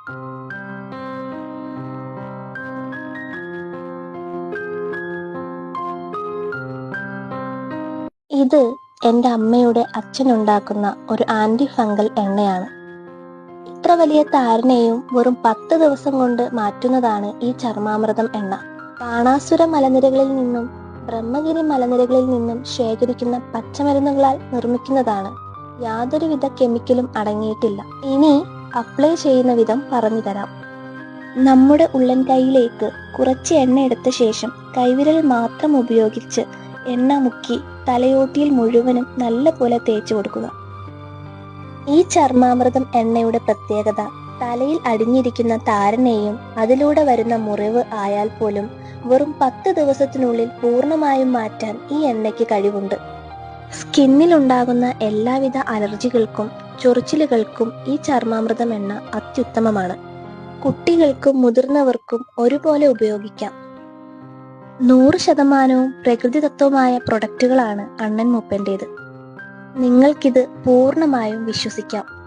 ഇത് എന്റെ അമ്മയുടെ അച്ഛനുണ്ടാക്കുന്ന ഒരു ആന്റി ഫംഗൽ എണ്ണയാണ്. ഇത്ര വലിയ താരനെയും വെറും പത്ത് ദിവസം കൊണ്ട് മാറ്റുന്നതാണ് ഈ ചർമാമൃതം എണ്ണ. ബാണാസുര മലനിരകളിൽ നിന്നും ബ്രഹ്മഗിരി മലനിരകളിൽ നിന്നും ശേഖരിക്കുന്ന പച്ചമരുന്നുകളാൽ നിർമ്മിക്കുന്നതാണ്. യാതൊരുവിധ കെമിക്കലും അടങ്ങിയിട്ടില്ല. ഇനി അപ്ലൈ ചെയ്യുന്ന വിധം പറഞ്ഞു തരാം. നമ്മുടെ ഉള്ളൻ കൈയിലേക്ക് കുറച്ച് എണ്ണ എടുത്ത ശേഷം കൈവിരൽ മാത്രം ഉപയോഗിച്ച് എണ്ണ മുക്കി തലയോട്ടിയിൽ മുഴുവനും നല്ല പോലെ തേച്ചു കൊടുക്കുക. ഈ ചർമാമൃതം എണ്ണയുടെ പ്രത്യേകത തലയിൽ അടിഞ്ഞിരിക്കുന്ന താരനെയും അതിലൂടെ വരുന്ന മുറിവ് ആയാൽ പോലും വെറും പത്ത് ദിവസത്തിനുള്ളിൽ പൂർണമായും മാറ്റാൻ ഈ എണ്ണയ്ക്ക് കഴിവുണ്ട്. സ്കിന്നിലുണ്ടാകുന്ന എല്ലാവിധ അലർജികൾക്കും ചൊറിച്ചിലുകൾക്കും ഈ ചർമാമൃതം എണ്ണ അത്യുത്തമമാണ്. കുട്ടികൾക്കും മുതിർന്നവർക്കും ഒരുപോലെ ഉപയോഗിക്കാം. നൂറ് ശതമാനവും പ്രകൃതിദത്തവുമായ പ്രൊഡക്റ്റുകളാണ് അണ്ണൻ മൂപ്പന്റേത്. നിങ്ങൾക്കിത് പൂർണമായും വിശ്വസിക്കാം.